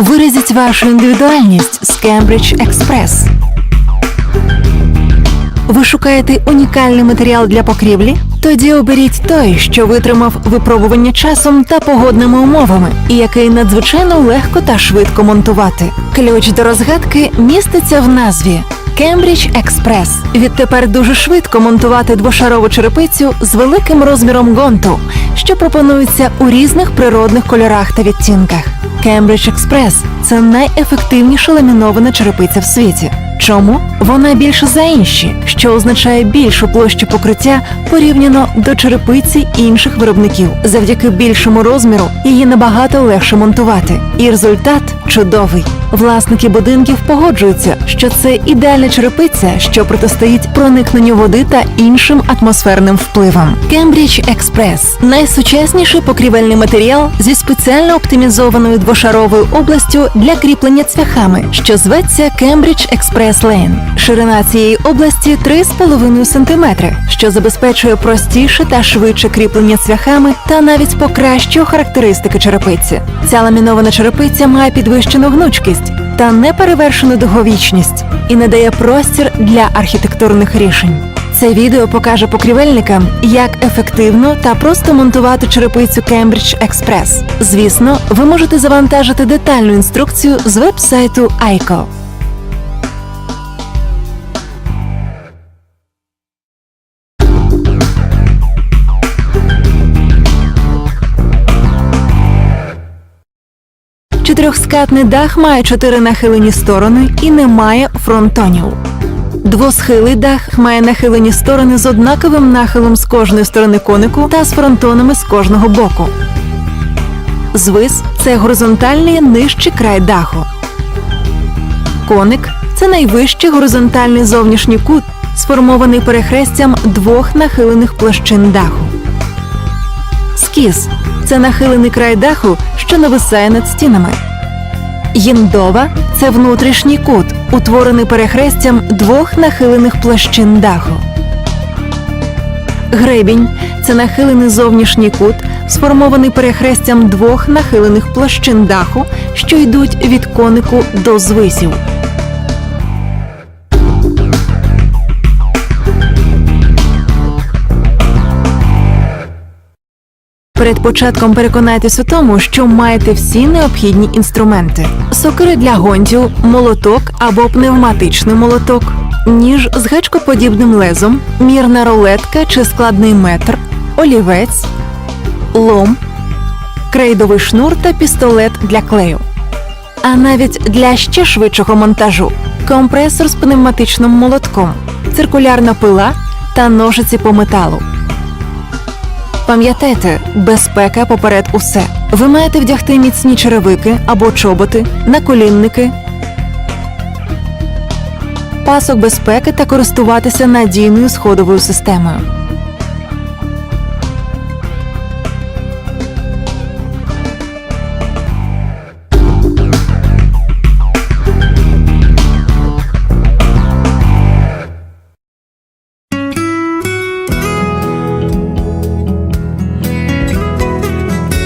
Виразіть вашу індивідуальність з Cambridge Express. Ви шукаєте унікальний матеріал для покрівлі? Тоді оберіть той, що витримав випробування часом та погодними умовами, і який надзвичайно легко та швидко монтувати. Ключ до розгадки міститься в назві. Cambridge Express. Відтепер дуже швидко монтувати двошарову черепицю з великим розміром гонту, що пропонується у різних природних кольорах та відтінках. Cambridge Express – це найефективніша ламінована черепиця в світі. Чому вона більше за інші, що означає більшу площу покриття порівняно до черепиці інших виробників. Завдяки більшому розміру її набагато легше монтувати, і результат чудовий. Власники будинків погоджуються, що це ідеальна черепиця, що протистоїть проникненню води та іншим атмосферним впливам. Cambridge Express – найсучасніший покрівельний матеріал зі спеціально оптимізованою двошаровою областю для кріплення цвяхами, що зветься Cambridge Express Lane. Ширина цієї області 3,5 см, що забезпечує простіше та швидше кріплення цвяхами та навіть покращує характеристики черепиці. Ця ламінована черепиця має підвищену гнучкість та неперевершену довговічність і надає простір для архітектурних рішень. Це відео покаже покрівельникам, як ефективно та просто монтувати черепицю Cambridge Express. Звісно, ви можете завантажити детальну інструкцію з веб-сайту ICO. Чотирьохскатний дах має чотири нахилені сторони і не має фронтонів. Двосхилий дах має нахилені сторони з однаковим нахилом з кожної сторони конику та з фронтонами з кожного боку. Звис це горизонтальний нижчий край даху. Коник це найвищий горизонтальний зовнішній кут, сформований перехрестям двох нахилених площин даху. Скіз це нахилений край даху, що нависає над стінами. Їндова це внутрішній кут, утворений перехрестям двох нахилених площин даху. Гребінь це нахилений зовнішній кут, сформований перехрестям двох нахилених площин даху, що йдуть від конику до звисів. Перед початком переконайтесь у тому, що маєте всі необхідні інструменти: сокири для гонтів, молоток або пневматичний молоток, ніж з гачкоподібним лезом, мірна рулетка чи складний метр, олівець, лом, крейдовий шнур та пістолет для клею. А навіть для ще швидшого монтажу компресор з пневматичним молотком, циркулярна пила та ножиці по металу. Пам'ятайте, безпека поперед усе. Ви маєте вдягти міцні черевики або чоботи, наколінники, пасок безпеки та користуватися надійною сходовою системою.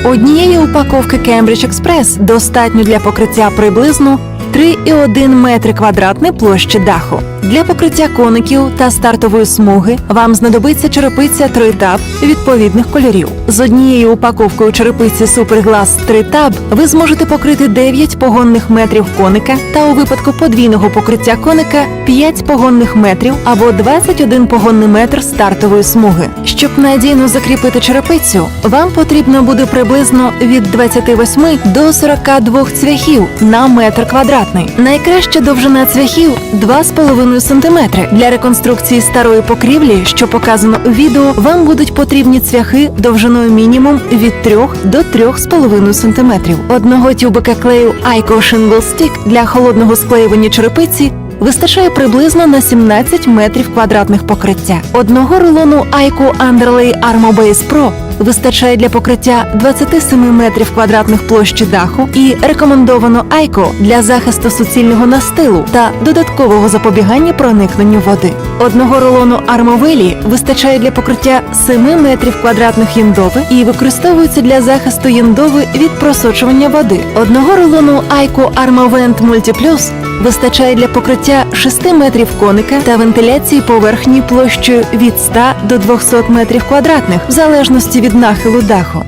Однієї упаковки Cambridge Express достатньо для покриття приблизно 3,1 метри квадратний площі даху. Для покриття коників та стартової смуги вам знадобиться черепиця 3 таб відповідних кольорів. З однією упаковкою черепиці Superglass 3 таб ви зможете покрити 9 погонних метрів коника та у випадку подвійного покриття коника 5 погонних метрів або 21 погонний метр стартової смуги. Щоб надійно закріпити черепицю, вам потрібно буде приблизно від 28 до 42 цвяхів на метр квадратний. Найкраща довжина цвяхів 2,5 см. Для реконструкції старої покрівлі, що показано у відео, вам будуть потрібні цвяхи довжиною мінімум від 3 до 3,5 см. Одного тюбика клею Айко Shingle Stick для холодного склеювання черепиці вистачає приблизно на 17 метрів квадратних покриття. Одного рулону Айко Underlay Armo Base Pro вистачає для покриття 27 метрів квадратних площі даху і рекомендовано Айко для захисту суцільного настилу та додаткового запобігання проникненню води. Одного рулону Армовелі вистачає для покриття 7 метрів квадратних єндови і використовується для захисту єндови від просочування води. Одного рулону Айко Armovent Multi Plus вистачає для покриття 6 метрів коника та вентиляції поверхні площею від 100 до 200 метрів квадратних, в залежності від нахилу даху.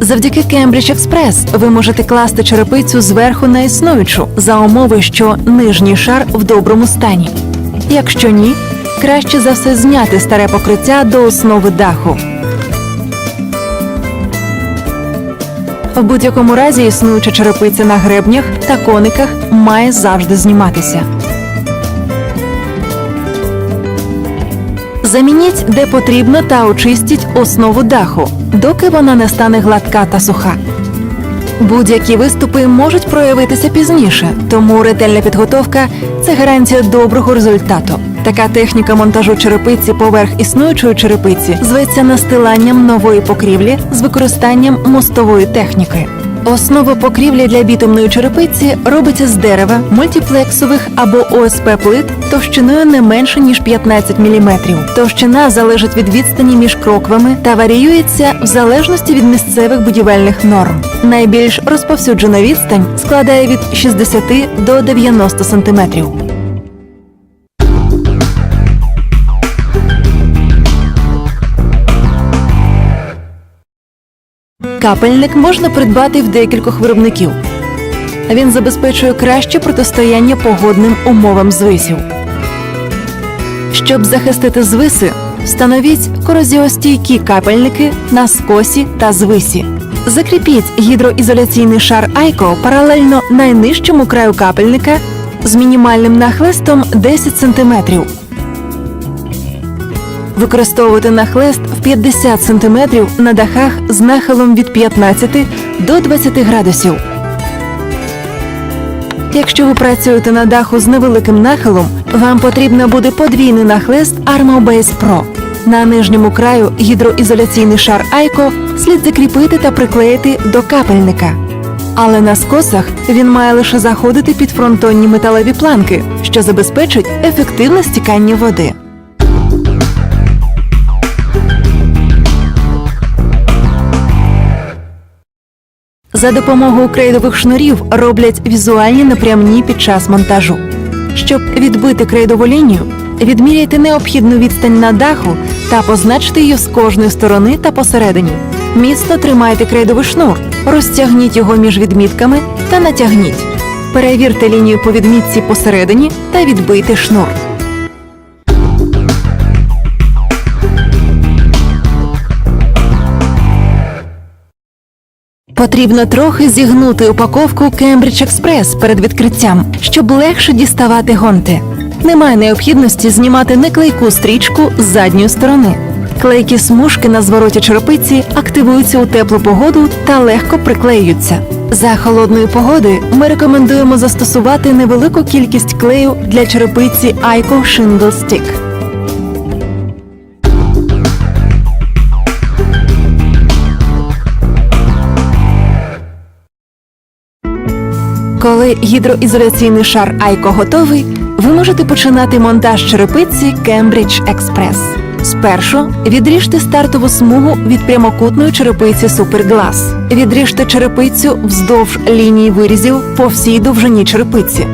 Завдяки Cambridge Express ви можете класти черепицю зверху на існуючу за умови, що нижній шар в доброму стані. Якщо ні, краще за все зняти старе покриття до основи даху. В будь-якому разі існуюча черепиця на гребнях та кониках має завжди зніматися. Замініть де потрібно та очистіть основу даху, доки вона не стане гладка та суха. Будь-які виступи можуть проявитися пізніше, тому ретельна підготовка це гарантія доброго результату. Така техніка монтажу черепиці поверх існуючої черепиці зветься настиланням нової покрівлі з використанням мостової техніки. Основа покрівлі для бітумної черепиці робиться з дерева, мультиплексових або ОСП плит товщиною не менше ніж 15 мм. Товщина залежить від відстані між кроквами та варіюється в залежності від місцевих будівельних норм. Найбільш розповсюджена відстань складає від 60 до 90 см. Капельник можна придбати в декількох виробників. Він забезпечує краще протистояння погодним умовам звисів. Щоб захистити звиси, встановіть корозіостійкі капельники на скосі та звисі. Закріпіть гідроізоляційний шар Айко паралельно найнижчому краю капельника з мінімальним нахлистом 10 см. Використовувати нахлист в 50 см на дахах з нахилом від 15 до 20 градусів. Якщо ви працюєте на даху з невеликим нахилом, вам потрібно буде подвійний нахлист Armo Base Pro. На нижньому краю гідроізоляційний шар Айко слід закріпити та приклеїти до капельника. Але на скосах він має лише заходити під фронтонні металеві планки, що забезпечить ефективне стікання води. За допомогою крейдових шнурів роблять візуальні напрямні під час монтажу. Щоб відбити крейдову лінію, відміряйте необхідну відстань на даху та позначте її з кожної сторони та посередині. Міцно тримайте крейдовий шнур, розтягніть його між відмітками та натягніть. Перевірте лінію по відмітці посередині та відбийте шнур. Потрібно трохи зігнути упаковку Cambridge Express перед відкриттям, щоб легше діставати гонти. Немає необхідності знімати неклейку стрічку з задньої сторони. Клейкі смужки на звороті черепиці активуються у теплу погоду та легко приклеюються. За холодної погоди ми рекомендуємо застосувати невелику кількість клею для черепиці Ico Shingle Stick. Коли гідроізоляційний шар Айко готовий, ви можете починати монтаж черепиці Cambridge Express. Спершу відріжте стартову смугу від прямокутної черепиці Superglass. Відріжте черепицю вздовж лінії вирізів по всій довжині черепиці.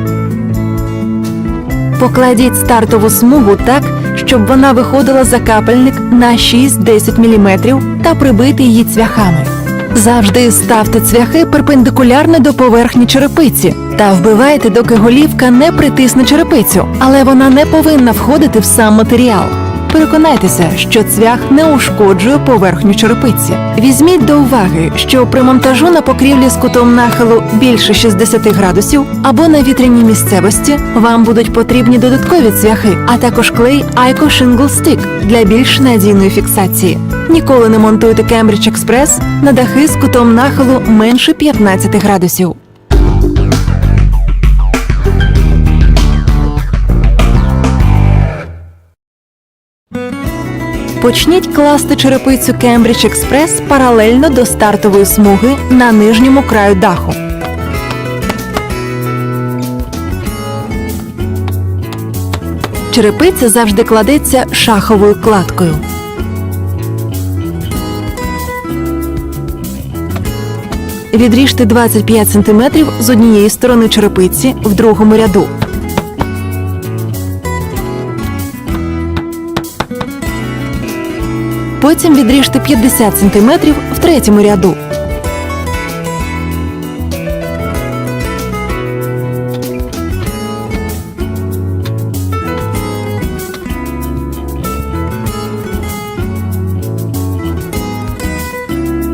Покладіть стартову смугу так, щоб вона виходила за капельник на 6-10 мм та прибийте її цвяхами. Завжди ставте цвяхи перпендикулярно до поверхні черепиці та вбивайте, доки голівка не притисне черепицю, але вона не повинна входити в сам матеріал. Переконайтеся, що цвях не ушкоджує поверхню черепиці. Візьміть до уваги, що при монтажу на покрівлі з кутом нахилу більше 60 градусів або на вітряній місцевості вам будуть потрібні додаткові цвяхи, а також клей Ico Shingle Stick для більш надійної фіксації. Ніколи не монтуйте Cambridge Express на дахи з кутом нахилу менше 15 градусів. Почніть класти черепицю Cambridge Express паралельно до стартової смуги на нижньому краю даху. Черепиця завжди кладеться шаховою кладкою. Відріжте 25 см з однієї сторони черепиці в другому ряду. Потім відріжте 50 см в третьому ряду.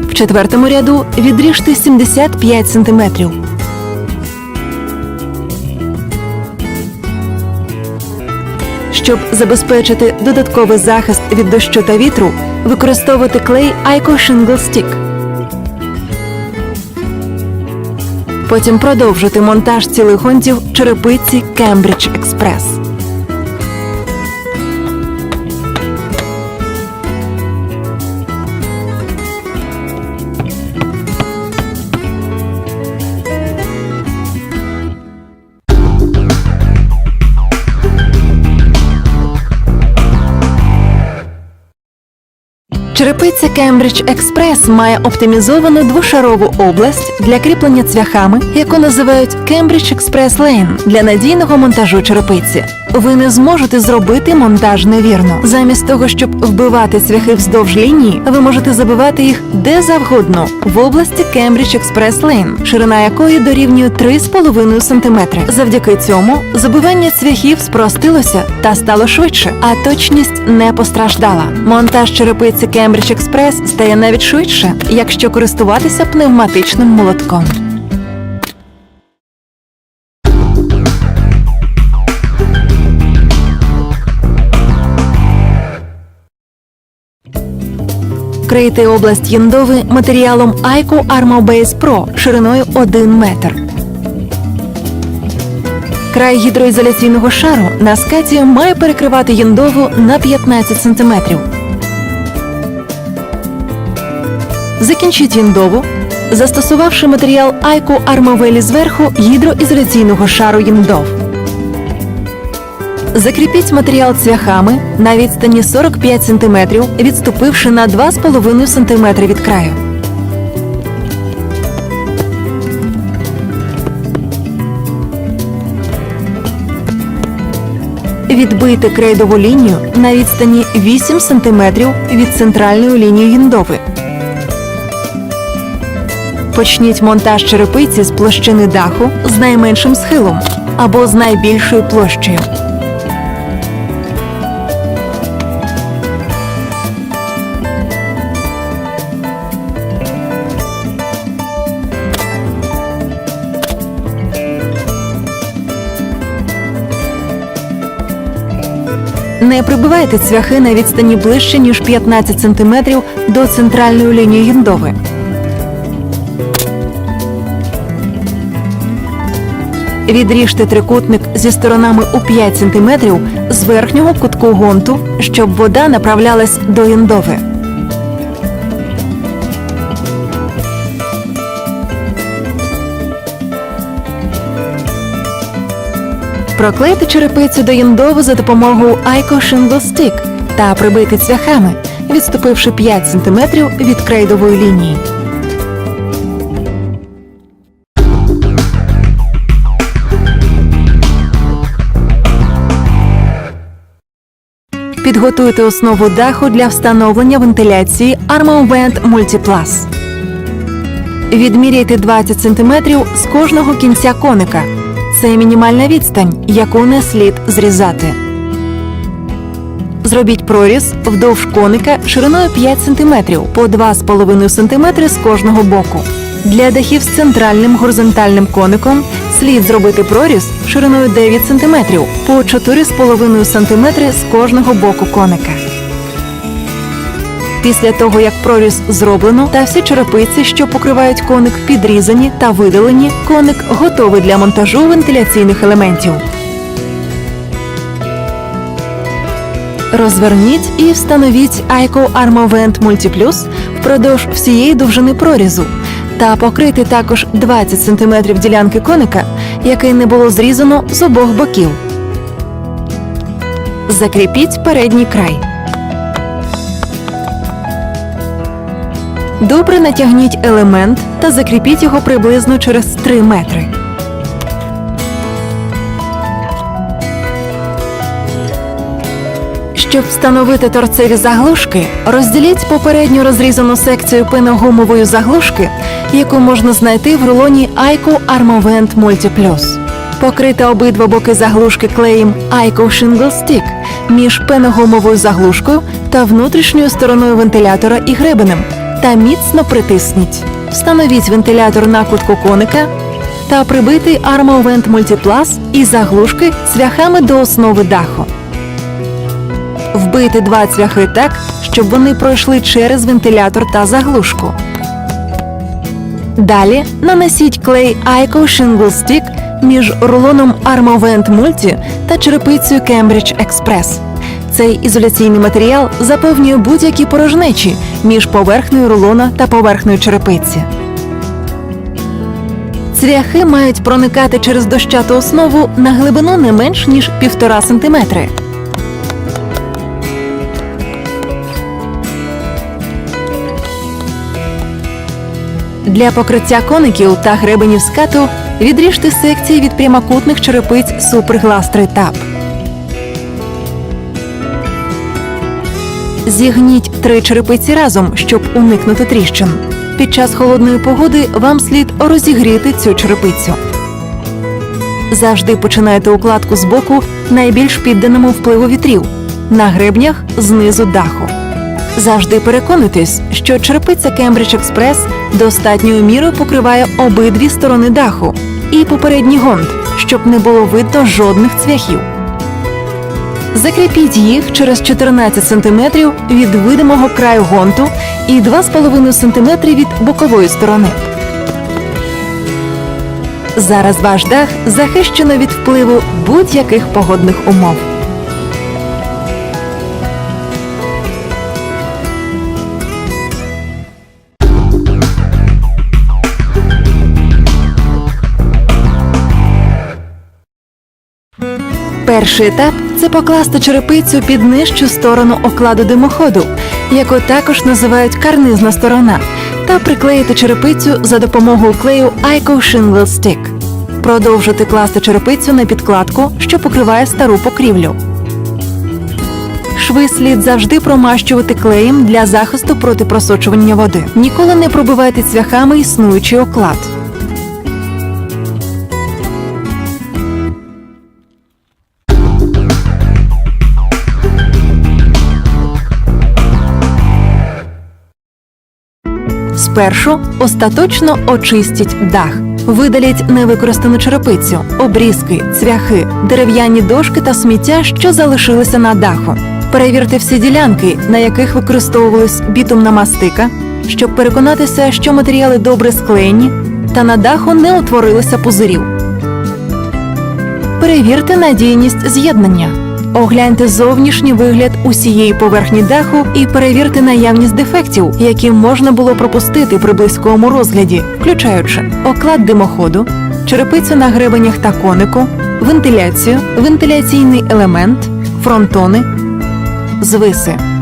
В четвертому ряду відріжте 75 см. Щоб забезпечити додатковий захист від дощу та вітру, використовувати клей Айко Shingle Stick. Потім продовжити монтаж цілих гонтів черепиці Cambridge Express. Черепиця Кембридж Експрес має оптимізовану двошарову область для кріплення цвяхами, яку називають Cambridge Express Lane для надійного монтажу черепиці. Ви не зможете зробити монтаж невірно. Замість того, щоб вбивати цвяхи вздовж лінії, ви можете забивати їх де завгодно в області Cambridge Express Lane, ширина якої дорівнює 3,5 см. Завдяки цьому забивання цвяхів спростилося та стало швидше, а точність не постраждала. Монтаж черепиці Cambridge Express стає навіть швидше, якщо користуватися пневматичним молотком. Крийте область єндови матеріалом Armo Base Pro шириною 1 метр. Край гідроізоляційного шару на скаті має перекривати єндову на 15 см. Закінчіть єндову, застосувавши матеріал Armoveli зверху гідроізоляційного шару єндов. Закріпіть матеріал цвяхами на відстані 45 см, відступивши на 2,5 см від краю. Відбийте крейдову лінію на відстані 8 см від центральної лінії гіндови. Почніть монтаж черепиці з площини даху з найменшим схилом або з найбільшою площею. Не прибивайте цвяхи на відстані ближче, ніж 15 см до центральної лінії гіндови. Відріжте трикутник зі сторонами у 5 см з верхнього кутку гонту, щоб вода направлялась до гіндови. Проклейте черепицю до індову за допомогою Ico Shingle Stick та прибийте цвяхами, відступивши 5 см від крейдової лінії. Підготуйте основу даху для встановлення вентиляції Armavent Multiplus. Відміряйте 20 см з кожного кінця коника. Це мінімальна відстань, яку не слід зрізати. Зробіть проріз вдовж коника шириною 5 см по 2,5 см з кожного боку. Для дахів з центральним горизонтальним коником слід зробити проріз шириною 9 см по 4,5 см з кожного боку коника. Після того, як проріз зроблено та всі черепиці, що покривають коник, підрізані та видалені, коник готовий для монтажу вентиляційних елементів. Розверніть і встановіть Айко Armovent Multi Plus впродовж всієї довжини прорізу та покрити також 20 см ділянки коника, який не було зрізано з обох боків. Закріпіть передній край. Добре натягніть елемент та закріпіть його приблизно через 3 метри. Щоб встановити торцеві заглушки, розділіть попередньо розрізану секцію пеногумової заглушки, яку можна знайти в рулоні Aico Armovent Multi Plus. Покрити обидва боки заглушки клеєм Aico Shingle Stick між пеногумовою заглушкою та внутрішньою стороною вентилятора і гребенем та міцно притисніть. Встановіть вентилятор на кутку коника та прибити Multi Plus і заглушки цвяхами до основи даху. Вбити два цвяхи так, щоб вони пройшли через вентилятор та заглушку. Далі нанесіть клей Ico Shingle Stick між рулоном Armovent Multi та черепицею Cambridge Express. Цей ізоляційний матеріал заповнює будь-які порожнечі між поверхнею рулона та поверхнею черепиці. Цвяхи мають проникати через дощату основу на глибину не менш ніж 1,5 см. Для покриття коників та гребенів скату відріжте секції від прямокутних черепиць 3 Tab. Зігніть три черепиці разом, щоб уникнути тріщин. Під час холодної погоди вам слід розігріти цю черепицю. Завжди починайте укладку з боку найбільш підданому впливу вітрів на гребнях знизу даху. Завжди переконуйтесь, що черепиця Cambridge Express достатньою мірою покриває обидві сторони даху і попередній гонт, щоб не було видно жодних цвяхів. Закріпіть їх через 14 см від видимого краю гонту і 2,5 см від бокової сторони. Зараз ваш дах захищено від впливу будь-яких погодних умов. Перший етап це покласти черепицю під нижчу сторону окладу димоходу, яку також називають карнизна сторона, та приклеїти черепицю за допомогою клею Ico Shingle Stick. Продовжити класти черепицю на підкладку, що покриває стару покрівлю. Шви слід завжди промащувати клеєм для захисту проти просочування води. Ніколи не пробивайте цвяхами існуючий оклад. Спершу остаточно очистіть дах. Видаліть невикористану черепицю, обрізки, цвяхи, дерев'яні дошки та сміття, що залишилися на даху. Перевірте всі ділянки, на яких використовувалась бітумна мастика, щоб переконатися, що матеріали добре склеєні та на даху не утворилося пузирів. Перевірте надійність з'єднання. Огляньте зовнішній вигляд усієї поверхні даху і перевірте наявність дефектів, які можна було пропустити при близькому розгляді, включаючи оклад димоходу, черепицю на гребенях та конику, вентиляцію, вентиляційний елемент, фронтони, звиси.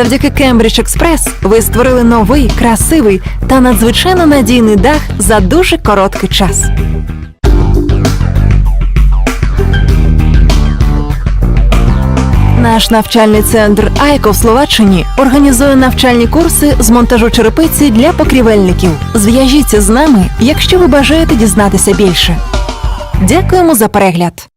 Завдяки Cambridge Express ви створили новий, красивий та надзвичайно надійний дах за дуже короткий час. Наш навчальний центр Айко в Словаччині організує навчальні курси з монтажу черепиці для покрівельників. Зв'яжіться з нами, якщо ви бажаєте дізнатися більше. Дякуємо за перегляд.